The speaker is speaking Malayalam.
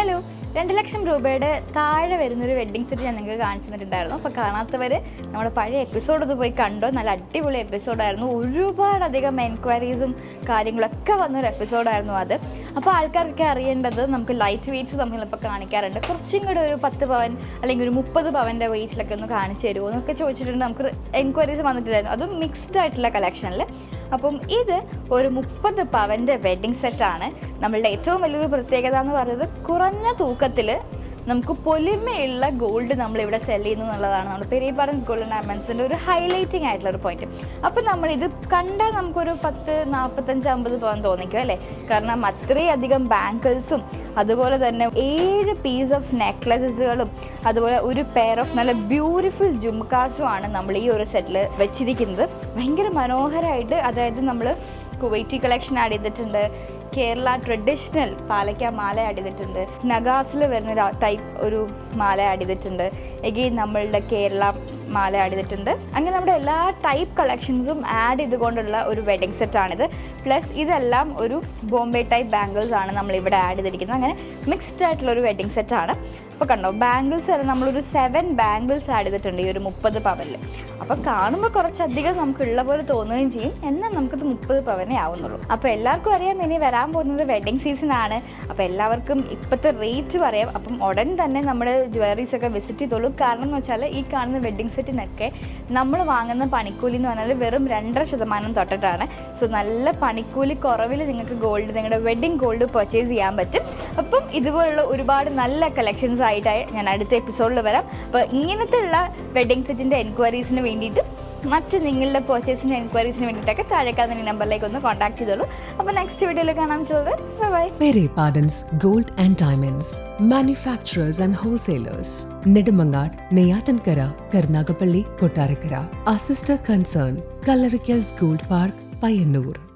ഹലോ രണ്ട് ലക്ഷം രൂപയുടെ താഴെ വരുന്നൊരു വെഡ്ഡിംഗ് സെറ്റ് ഞാൻ നിങ്ങൾക്ക് കാണിച്ചു തന്നിട്ടുണ്ടായിരുന്നു. അപ്പോൾ കാണാത്തവർ നമ്മുടെ പഴയ എപ്പിസോഡ് ഒന്ന് പോയി കണ്ടോ? നല്ല അടിപൊളി എപ്പിസോഡായിരുന്നു ഒരുപാടധികം എൻക്വയറീസും കാര്യങ്ങളൊക്കെ വന്നൊരു എപ്പിസോഡായിരുന്നു അത്. അപ്പോൾ ആൾക്കാർക്കൊക്കെ അറിയേണ്ടത് നമുക്ക് ലൈറ്റ് വെയ്റ്റ്സ് നമ്മളിപ്പോൾ കാണിക്കാറുണ്ട്. കുറച്ചും കൂടെ ഒരു പത്ത് പവൻ അല്ലെങ്കിൽ ഒരു മുപ്പത് പവന്റെ വെയ്റ്റിലൊക്കെ ഒന്ന് കാണിച്ചു തരുമോ എന്നൊക്കെ ചോദിച്ചിട്ടുണ്ട്. നമുക്ക് എൻക്വയറീസ് വന്നിട്ടുണ്ടായിരുന്നു. അതും മിക്സ്ഡ് ആയിട്ടുള്ള കളക്ഷനിൽ അപ്പം ഇത് ഒരു മുപ്പത് പവന്റെ വെഡ്ഡിങ് സെറ്റാണ്. നമ്മളുടെ ഏറ്റവും വലിയൊരു പ്രത്യേകത എന്ന് പറയുന്നത് കുറഞ്ഞ തൂക്കത്തിൽ നമുക്ക് പൊലിമയുള്ള ഗോൾഡ് നമ്മളിവിടെ സെല്ല് ചെയ്യുന്നു എന്നുള്ളതാണ് നമ്മുടെ പെരിയപാടൻ ഗോൾഡ് ഡയമണ്ട്സിന്റെ ഒരു ഹൈലൈറ്റിംഗ് ആയിട്ടുള്ള ഒരു പോയിന്റ് അപ്പം നമ്മൾ ഇത് കണ്ടാൽ നമുക്കൊരു പത്ത് നാൽപ്പത്തഞ്ച് അമ്പത് പവൻ തോന്നിക്കും അല്ലേ? കാരണം അത്രയധികം ബാങ്കിൾസും അതുപോലെ തന്നെ ഏഴ് പീസ് ഓഫ് നെക്ലസസുകളും അതുപോലെ ഒരു പെയർ ഓഫ് നല്ല ബ്യൂട്ടിഫുൾ ജുംകാസും ആണ് നമ്മൾ ഈ ഒരു സെറ്റിൽ വെച്ചിരിക്കുന്നത്. ഭയങ്കര മനോഹരമായിട്ട് അതായത് നമ്മൾ കുവൈറ്റി കളക്ഷൻ ആഡ് ചെയ്തിട്ടുണ്ട്. കേരള ട്രഡീഷണൽ പാലയ്ക്ക മാല ആഡ് ചെയ്തിട്ടുണ്ട്. നഗാസിൽ വരുന്ന ഒരു ടൈപ്പ് ഒരു മാല ആഡ് ചെയ്തിട്ടുണ്ട്. എഗെയിൻ നമ്മളുടെ കേരള മാല ആഡ് ചെയ്തിട്ടുണ്ട്. അങ്ങനെ നമ്മുടെ എല്ലാ ടൈപ്പ് കളക്ഷൻസും ആഡ് ചെയ്തുകൊണ്ടുള്ള ഒരു വെഡിങ് സെറ്റാണിത് പ്ലസ് ഇതെല്ലാം ഒരു ബോംബെ ടൈപ്പ് ബാംഗിൾസ് ആണ് നമ്മൾ ഇവിടെ ആഡ് ചെയ്തിരിക്കുന്നത്. അങ്ങനെ മിക്സ്ഡ് ആയിട്ടുള്ള ഒരു വെഡിങ് സെറ്റാണ് അപ്പോൾ കണ്ടോ ബാംഗിൾസ് വരെ നമ്മളൊരു സെവൻ ബാംഗിൾസ് ആഡ് ചെയ്തിട്ടുണ്ട് ഈ ഒരു മുപ്പത് പവനിൽ അപ്പോൾ കാണുമ്പോൾ കുറച്ചധികം നമുക്ക് ഉള്ള പോലെ തോന്നുകയും ചെയ്യും. എന്നാൽ നമുക്കിത് മുപ്പത് പവനേ ആവുന്നുള്ളൂ. അപ്പോൾ എല്ലാവർക്കും അറിയാം ഇനി വരാൻ പോകുന്നത് വെഡിങ് സീസൺ ആണ്. അപ്പോൾ എല്ലാവർക്കും ഇപ്പോഴത്തെ റേറ്റ് പറയാം. അപ്പം ഉടൻ തന്നെ നമ്മൾ ജ്വല്ലറീസ് ഒക്കെ വിസിറ്റ് ചെയ്തോളൂ. കാരണം എന്ന് വെച്ചാൽ ഈ കാണുന്ന വെഡിങ് സെറ്റിനൊക്കെ നമ്മൾ വാങ്ങുന്ന പണിക്കൂലി എന്ന് പറഞ്ഞാൽ വെറും രണ്ടര ശതമാനം തൊട്ടിട്ടാണ്. സോ നല്ല പണിക്കൂലി കുറവിൽ നിങ്ങൾക്ക് ഗോൾഡ് നിങ്ങളുടെ വെഡിങ് ഗോൾഡ് പർച്ചേസ് ചെയ്യാൻ പറ്റും. അപ്പം ഇതുപോലുള്ള ഒരുപാട് നല്ല കളക്ഷൻസ് ആയിട്ടായി ഞാൻ അടുത്ത എപ്പിസോഡിൽ വരാം. അപ്പോൾ ഇങ്ങനത്തെ ഉള്ള വെഡിങ് സെറ്റിന്റെ എൻക്വയറീസിന് വേണ്ടിയിട്ട് മറ്റ് നിങ്ങളുടെ പോർച്ചേസിന്റെ എൻക്വയറീസിന് വേണ്ടിയിട്ടൊക്കെ താഴേക്കാൻ ഈ നമ്പറിലേക്ക് ഒന്ന് കോൺടാക്ട് ചെയ്തോളൂ. അപ്പോൾ നെക്സ്റ്റ് വീഡിയോയിൽ കാണാൻ ചോദിച്ചത് പേരെ പാഡൻസ് gold and diamonds manufacturers and wholesalers Nedumangad Neyyattinkara Karunagappally Kottarakkara അസിസ്റ്റർ concern Kallarickals gold park Payyannur